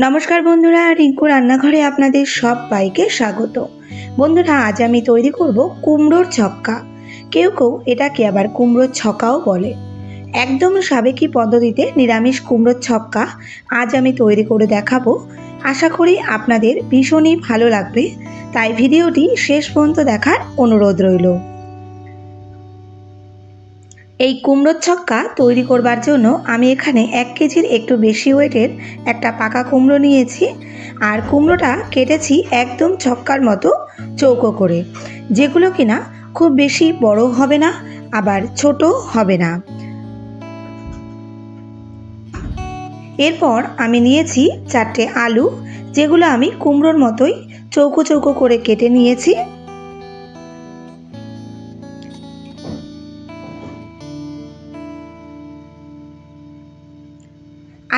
নমস্কার বন্ধুরা, রিঙ্কু রান্নাঘরে আপনাদের সব বাইকে স্বাগত। বন্ধুরা, আজ আমি তৈরি করব কুমড়োর ছক্কা। কেউ কেউ এটাকে আবার কুমড়োর ছক্কাও বলে। একদম সাবেকি পদ্ধতিতে নিরামিষ কুমড়োর ছক্কা আজ আমি তৈরি করে দেখাবো। আশা করি আপনাদের ভীষণই ভালো লাগবে। তাই ভিডিওটি শেষ পর্যন্ত দেখার অনুরোধ রইল। এই কুমড়োর ছক্কা তৈরি করবার জন্য আমি এখানে এক কেজির একটু বেশি ওয়েটের একটা পাকা কুমড়ো নিয়েছি। আর কুমড়োটা কেটেছি একদম ছক্কার মতো চৌকো করে। যেগুলো কিনা খুব বেশি বড় হবে না, আবার ছোট হবে না। এরপর আমি নিয়েছি চারটে আলু, যেগুলো আমি কুমড়োর মতোই চৌকো চৌকো করে কেটে নিয়েছি।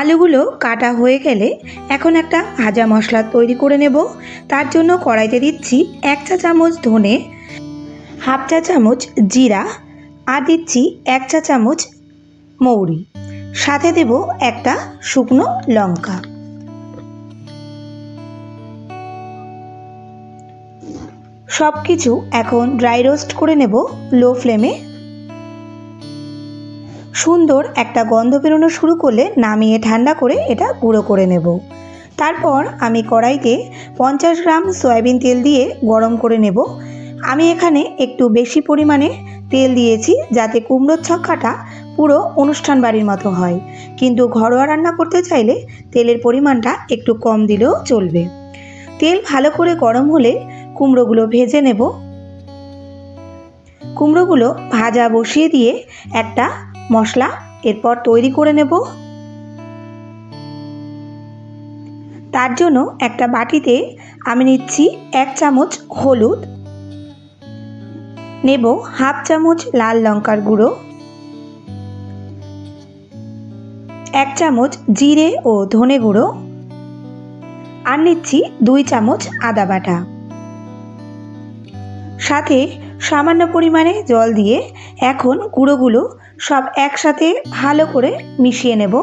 আলুগুলো কাটা হয়ে গেলে এখন একটা ভাজা মশলা তৈরি করে নেব। তার জন্য কড়াইতে দিচ্ছি এক চা চামচ ধনে, হাফ চা চামচ জিরা আর দিচ্ছি এক চা চামচ মৌরি। সাথে দেব একটা শুকনো লঙ্কা। সব কিছু এখন ড্রাই রোস্ট করে নেব লো ফ্লেমে। সুন্দর একটা গন্ধ বেরোনো শুরু করলে নামিয়ে ঠান্ডা করে এটা গুঁড়ো করে নেব। তারপর আমি কড়াইতে পঞ্চাশ গ্রাম সয়াবিন তেল দিয়ে গরম করে নেব। আমি এখানে একটু বেশি পরিমাণে তেল দিয়েছি যাতে কুমড়োর ছক্কাটা পুরো অনুষ্ঠান বাড়ির মতো হয়। কিন্তু ঘরোয়া রান্না করতে চাইলে তেলের পরিমাণটা একটু কম দিলেও চলবে। তেল ভালো করে গরম হলে কুমড়োগুলো ভেজে নেব। কুমড়োগুলো ভাজা বসিয়ে দিয়ে একটা মশলা এরপর তৈরি করে নেব। তার জন্য একটা বাটিতে আমি নিচ্ছি এক চামচ হলুদ, নেব হাফ চামচ লাল লঙ্কার গুঁড়ো, এক চামচ জিরে ও ধনে গুঁড়ো আর নিচ্ছি দুই চামচ আদা বাটা। সাথে সামান্য পরিমাণে জল দিয়ে এখন গুঁড়োগুলো সব একসাথে ভালো করে মিশিয়ে নেব।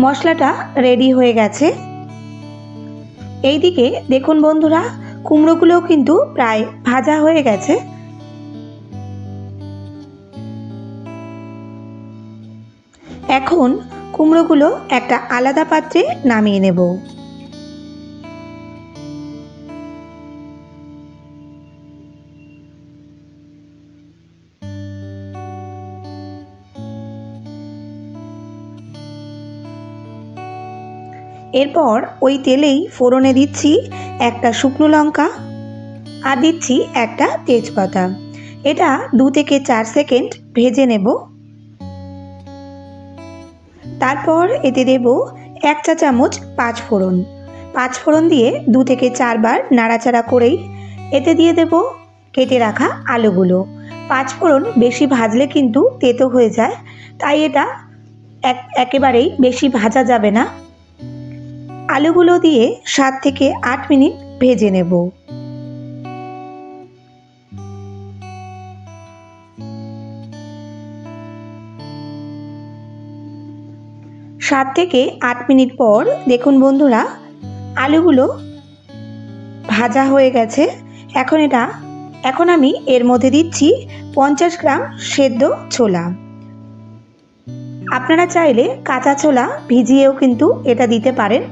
মশলাটা রেডি হয়ে গেছে। এইদিকে দেখুন বন্ধুরা, কুমড়োগুলোও কিন্তু প্রায় ভাজা হয়ে গেছে। এখন কুমড়োগুলো একটা আলাদা পাত্রে নামিয়ে নেব। এরপর ওই তেলেই ফোড়নে দিচ্ছি একটা শুকনো লঙ্কা আর দিচ্ছি একটা তেজপাতা। এটা দু থেকে চার সেকেন্ড ভেজে নেব। তারপর এতে দেব এক চা চামচ পাঁচ ফোড়ন। পাঁচ ফোড়ন দিয়ে দু থেকে চারবার নাড়াচাড়া করেই এতে দিয়ে দেব কেটে রাখা আলুগুলো। পাঁচ ফোড়ন বেশি ভাজলে কিন্তু তেতো হয়ে যায়, তাই এটা এক একেবারেই বেশি ভাজা যাবে না। আলুগুলো দিয়ে সাত থেকে আট মিনিট ভেজে নেব। সাত থেকে আট মিনিট পর দেখুন বন্ধুরা, আলুগুলো ভাজা হয়ে গেছে। এখন এটা, এখন আমি এর মধ্যে দিচ্ছি পঞ্চাশ গ্রাম সেদ্ধ ছোলা। আপনারা চাইলে কাঁচা ছোলা ভিজিয়েও কিন্তু এটা দিতে পারেন।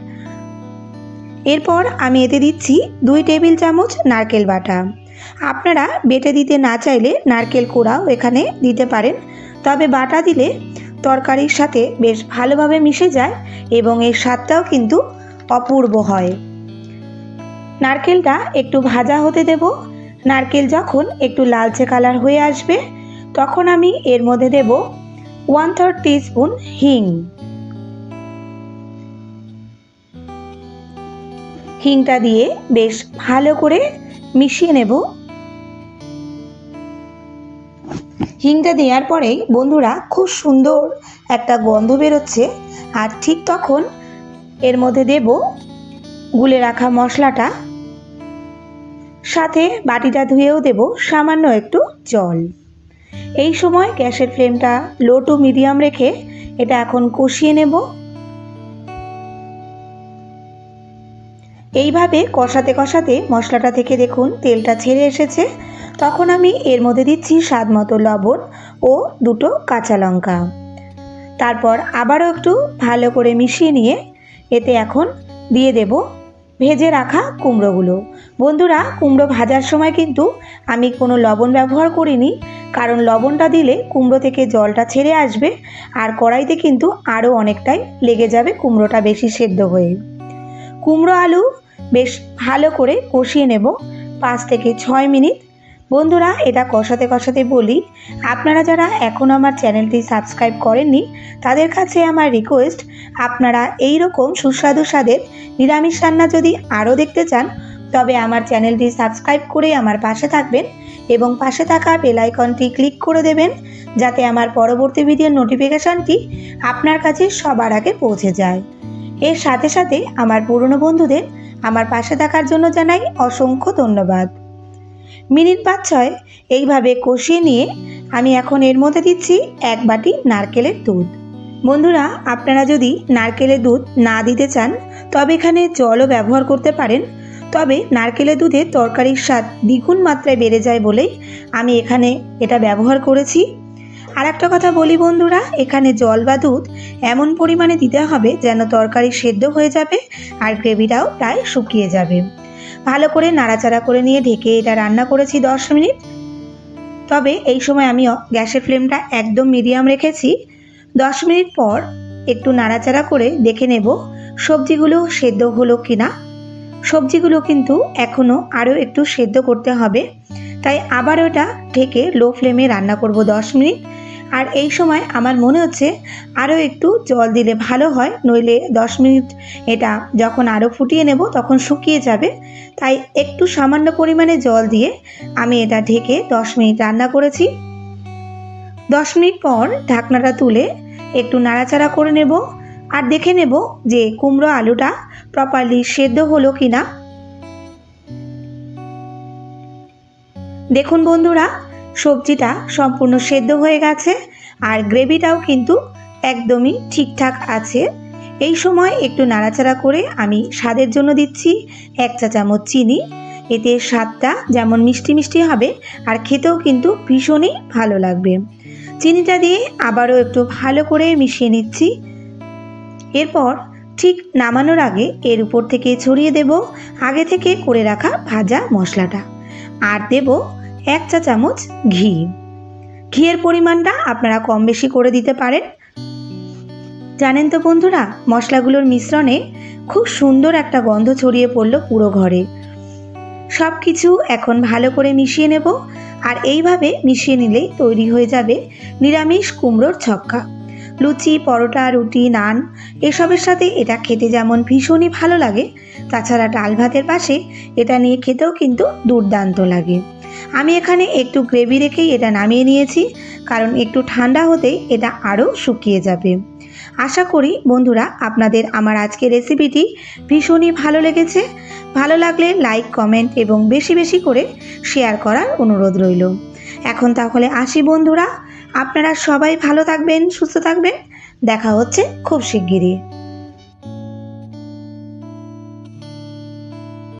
এরপর আমি এতে দিচ্ছি দুই টেবিল চামচ নারকেল বাটা। আপনারা বেটে দিতে না চাইলে নারকেল কোড়াও এখানে দিতে পারেন। তবে বাটা দিলে তরকারির সাথে বেশ ভালোভাবে মিশে যায় এবং এর স্বাদটাও কিন্তু অপূর্ব হয়। নারকেলটা একটু ভাজা হতে দেব। নারকেল যখন একটু লালচে কালার হয়ে আসবে, তখন আমি এর মধ্যে দেব ওয়ান থার্ড টিস্পুন হিং। হিংটা দিয়ে বেশ ভালো করে মিশিয়ে নেব। হিংটা দেওয়ার পরেই বন্ধুরা খুব সুন্দর একটা গন্ধ বেরোচ্ছে। আর ঠিক তখন এর মধ্যে দেব গুলে রাখা মশলাটা। সাথে বাটিটা ধুয়েও দেব সামান্য একটু জল। এই সময় গ্যাসের ফ্লেমটা লো টু মিডিয়াম রেখে এটা এখন কষিয়ে নেব। এইভাবে কষাতে কষাতে মশলাটা থেকে দেখুন তেলটা ছেড়ে এসেছে। তখন আমি এর মধ্যে দিচ্ছি স্বাদ মতো লবণ ও দুটো কাঁচা লঙ্কা। তারপর আবারও একটু ভালো করে মিশিয়ে নিয়ে এতে এখন দিয়ে দেব ভেজে রাখা কুমড়োগুলো। বন্ধুরা, কুমড়ো ভাজার সময় কিন্তু আমি কোনো লবণ ব্যবহার করিনি, কারণ লবণটা দিলে কুমড়ো থেকে জলটা ছেড়ে আসবে আর কড়াইতে কিন্তু আরও অনেকটাই লেগে যাবে কুমড়োটা বেশি সেদ্ধ হয়ে। কুমড়ো আলু বেশ ভালো করে কষিয়ে নেব পাঁচ থেকে ছয় মিনিট। বন্ধুরা, এটা কষাতে কষাতে বলি, আপনারা যারা এখনও আমার চ্যানেলটি সাবস্ক্রাইব করেননি, তাদের কাছে আমার রিকোয়েস্ট, আপনারা এই রকম সুস্বাদু স্বাদের নিরামিষ রান্না যদি আরও দেখতে চান, তবে আমার চ্যানেলটি সাবস্ক্রাইব করে আমার পাশে থাকবেন এবং পাশে থাকা বেল আইকনটি ক্লিক করে দেবেন, যাতে আমার পরবর্তী ভিডিওর নোটিফিকেশানটি আপনার কাছে সবার আগে পৌঁছে যায়। এর সাথে সাথে আমার পুরনো বন্ধুদের আমার পাশে থাকার জন্য জানাই অসংখ্য ধন্যবাদ। মিনিট পাঁচ ছয়, এইভাবে কষিয়ে নিয়ে আমি এখন এর মধ্যে দিচ্ছি এক বাটি নারকেলের দুধ। বন্ধুরা, আপনারা যদি নারকেলের দুধ না দিতে চান, তবে এখানে জলও ব্যবহার করতে পারেন। তবে নারকেলের দুধে তরকারির স্বাদ দ্বিগুণ মাত্রায় বেড়ে যায় বলেই আমি এখানে এটা ব্যবহার করেছি। আর একটা কথা বলি বন্ধুরা, এখানে জল বা দুধ এমন পরিমাণে দিতে হবে যেন তরকারি সেদ্ধ হয়ে যাবে আর গ্রেভিটাও প্রায় শুকিয়ে যাবে। ভালো করে নাড়াচাড়া করে নিয়ে ঢেকে এটা রান্না করেছি দশ মিনিট। তবে এই সময় আমি গ্যাসের ফ্লেমটা একদম মিডিয়াম রেখেছি। দশ মিনিট পর একটু নাড়াচাড়া করে দেখে নেব সবজিগুলো সেদ্ধ হলো কি না সবজিগুলো কিন্তু এখনও আরও একটু সেদ্ধ করতে হবে। তাই আবার ওটা ঢেকে লো ফ্লেমে রান্না করব দশ মিনিট। আর এই সময় আমার মনে হচ্ছে আরও একটু জল দিলে ভালো হয়, নইলে দশ মিনিট এটা যখন আরও ফুটিয়ে নেব তখন শুকিয়ে যাবে। তাই একটু সামান্য পরিমাণে জল দিয়ে আমি এটা ঢেকে দশ মিনিট রান্না করেছি। দশ মিনিট পর ঢাকনাটা তুলে একটু নাড়াচাড়া করে নেব। আর দেখে নেব যে কুমড়ো আলুটা প্রপারলি সেদ্ধ হলো কি না দেখুন বন্ধুরা, সবজিটা সম্পূর্ণ সেদ্ধ হয়ে গেছে আর গ্রেভিটাও কিন্তু একদমই ঠিকঠাক আছে। এই সময় একটু নাড়াচাড়া করে আমি স্বাদের জন্য দিচ্ছি এক চা চামচ চিনি। এতে স্বাদটা যেমন মিষ্টি মিষ্টি হবে আর খেতেও কিন্তু ভীষণই ভালো লাগবে। চিনিটা দিয়ে আবারও একটু ভালো করে মিশিয়ে নিচ্ছি। এরপর ঠিক নামানোর আগে এর উপর থেকে ছড়িয়ে দেব, আগে থেকে করে রাখা ভাজা মশলাটা। আর দেব এক চা চামচ ঘি। ঘিয়ের পরিমাণটা আপনারা কম বেশি করে দিতে পারেন। জানেন তো বন্ধুরা, মশলাগুলোর মিশ্রণে খুব সুন্দর একটা গন্ধ ছড়িয়ে পড়ল পুরো ঘরে। সব কিছু এখন ভালো করে মিশিয়ে নেব, আর এইভাবে মিশিয়ে নিলেই তৈরি হয়ে যাবে নিরামিষ কুমড়োর ছক্কা। লুচি, পরোটা, রুটি, নান, এসবের সাথে এটা খেতে যেমন ভীষণই ভালো লাগে, তাছাড়া ডাল ভাতের পাশে এটা নিয়ে খেতেও কিন্তু দুর্দান্ত লাগে। আমি এখানে একটু গ্রেভি রেখেই এটা নামিয়ে নিয়েছি, কারণ একটু ঠান্ডা হতেই এটা আরও শুকিয়ে যাবে। আশা করি বন্ধুরা আপনাদের আমার আজকের রেসিপিটি ভীষণই ভালো লেগেছে। ভালো লাগলে লাইক, কমেন্ট এবং বেশি বেশি করে শেয়ার করার অনুরোধ রইল। এখন তাহলে আসি বন্ধুরা আপনারা সবাই ভালো থাকবেন সুস্থ থাকবেন। দেখা হচ্ছে খুব শিগগিরই।